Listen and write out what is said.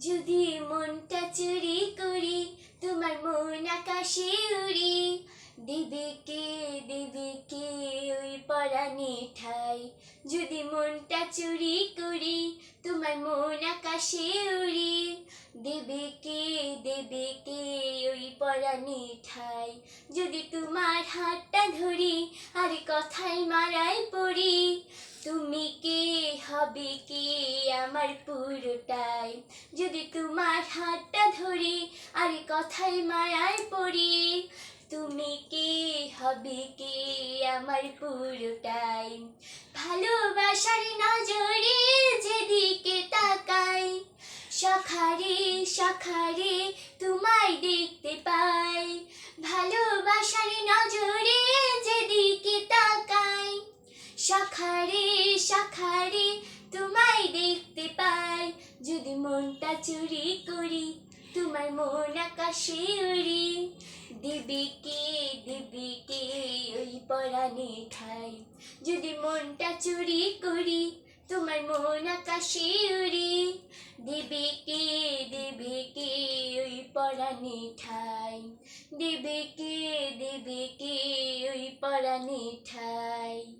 যদি মনটা চুরি করি, তোমার মন আকাশে উড়ি। দেবে কে দেবে কে ওই পরাণে ঠাই যদি মনটা চুরি করি, তোমার মন আকাশে উড়ি। দেবে কে দেবে কে ওই পরাণে ঠাই যদি তোমার হাতটা ধরি, আর কথাই মারাই পড়ি, তুমি কে, হবে কে আমার পুরোটাই যদি তোমার হাতটা ধরি, আর কথায় মায়ায় পড়ি, তুমি কে? হবে কে? আমার পুরোটাই। ভালোবাসার নজরে যেদিকে তাকাই সখারে সখারে তোমায় দেখতে পাই। ভালোবাসার যদি মনটা চুরি করি, তোমার মন আকাশে উড়ি। দেবে কে দেবে কে ওই পরাণে ঠাই। যদি মনটা চুরি করি, তোমার মন আকাশে উড়ি। দেবে কে দেবে কে ওই পরাণে ঠাই। দেবে কে দেবে কে ওই পরাণে ঠাই।